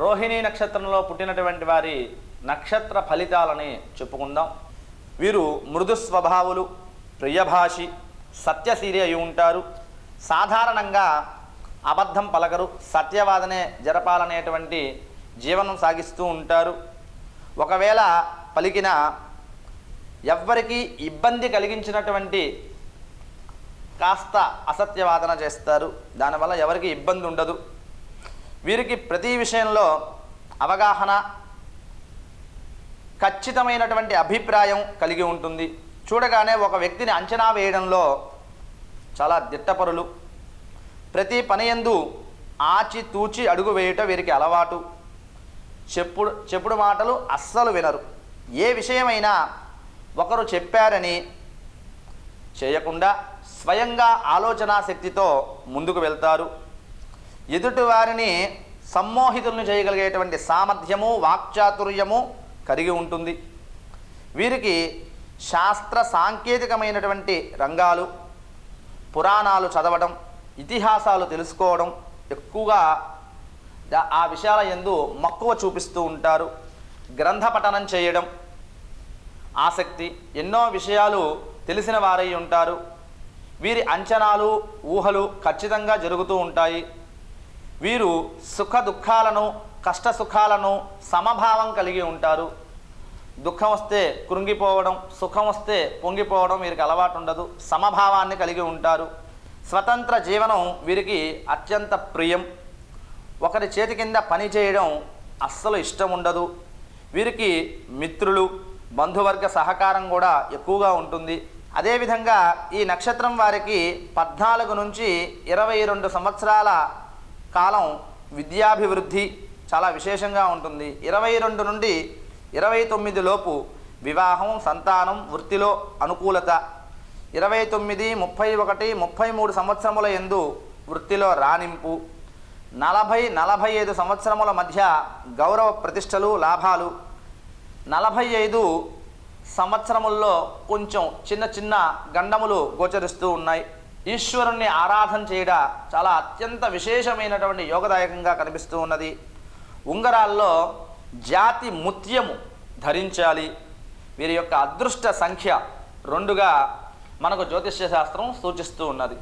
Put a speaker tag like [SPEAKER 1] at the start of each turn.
[SPEAKER 1] రోహిణీ నక్షత్రంలో పుట్టినటువంటి వారి నక్షత్ర ఫలితాలని చెప్పుకుందాం. వీరు మృదు స్వభావులు ప్రియభాషి సత్యశీలి అయి ఉంటారు. సాధారణంగా అబద్ధం పలకరు సత్యవాదనే జరపాలనేటువంటి జీవనం సాగిస్తూ ఉంటారు. ఒకవేళ పలికిన ఎవ్వరికీ ఇబ్బంది కలిగించినటువంటి కాస్త అసత్యవాదన చేస్తారు. దానివల్ల ఎవరికి ఇబ్బంది ఉండదు వీరికి ప్రతి విషయంలో అవగాహన ఖచ్చితమైనటువంటి అభిప్రాయం కలిగి ఉంటుంది. చూడగానే ఒక వ్యక్తిని అంచనా వేయడంలో చాలా దిట్టపరులు. ప్రతి పనియందు ఆచితూచి ఆచి తూచి అడుగు వేయుట వీరికి అలవాటు. చెప్పుడు చెప్పుడు మాటలు అస్సలు వినరు. ఏ విషయమైనా ఒకరు చెప్పారని చేయకుండా స్వయంగా ఆలోచనా శక్తితో ముందుకు వెళ్తారు. ఎదుటి వారిని సమ్మోహితులను చేయగలిగేటువంటి సామర్థ్యము వాక్చాతుర్యము కలిగి ఉంటుంది. వీరికి శాస్త్ర సాంకేతికమైనటువంటి రంగాలు పురాణాలు చదవడం ఇతిహాసాలు తెలుసుకోవడం ఎక్కువగా ఆ విషయాల ఎందు మక్కువ చూపిస్తూ ఉంటారు. గ్రంథ పఠనం చేయడం ఆసక్తి ఎన్నో విషయాలు తెలిసిన వారై ఉంటారు. వీరి అంచనాలు ఊహలు ఖచ్చితంగా జరుగుతూ ఉంటాయి. వీరు సుఖ దుఃఖాలను కష్ట సుఖాలను సమభావం కలిగి ఉంటారు. దుఃఖం వస్తే కృంగిపోవడం సుఖం వస్తే పొంగిపోవడం వీరికి అలవాటు ఉండదు సమభావాన్ని కలిగి ఉంటారు. స్వతంత్ర జీవనం వీరికి అత్యంత ప్రియం. ఒకరి చేతి కింద పని చేయడం అస్సలు ఇష్టం ఉండదు. వీరికి మిత్రులు బంధువర్గ సహకారం కూడా ఎక్కువగా ఉంటుంది. అదేవిధంగా ఈ నక్షత్రం వారికి పద్నాలుగు నుంచి ఇరవై రెండు సంవత్సరాల కాలం విద్యాభివృద్ధి చాలా విశేషంగా ఉంటుంది. ఇరవై రెండు నుండి ఇరవై తొమ్మిది లోపు వివాహం సంతానం వృత్తిలో అనుకూలత. ఇరవై తొమ్మిది ముప్పై ఒకటి ముప్పై మూడు సంవత్సరముల ఎందు వృత్తిలో రాణింపు. నలభై నలభై ఐదు సంవత్సరముల మధ్య గౌరవ ప్రతిష్టలు లాభాలు. నలభై ఐదు సంవత్సరముల్లో కొంచెం చిన్న చిన్న గండములు గోచరిస్తూ ఉన్నాయి. ఈశ్వరుణ్ణి ఆరాధన చేయడ చాలా అత్యంత విశేషమైనటువంటి యోగదాయకంగా కనిపిస్తూ ఉన్నది. ఉంగరాల్లో జాతి ముత్యము ధరించాలి. వీరి యొక్క అదృష్ట సంఖ్య రెండుగా మనకు జ్యోతిష్య శాస్త్రం సూచిస్తూ ఉన్నది.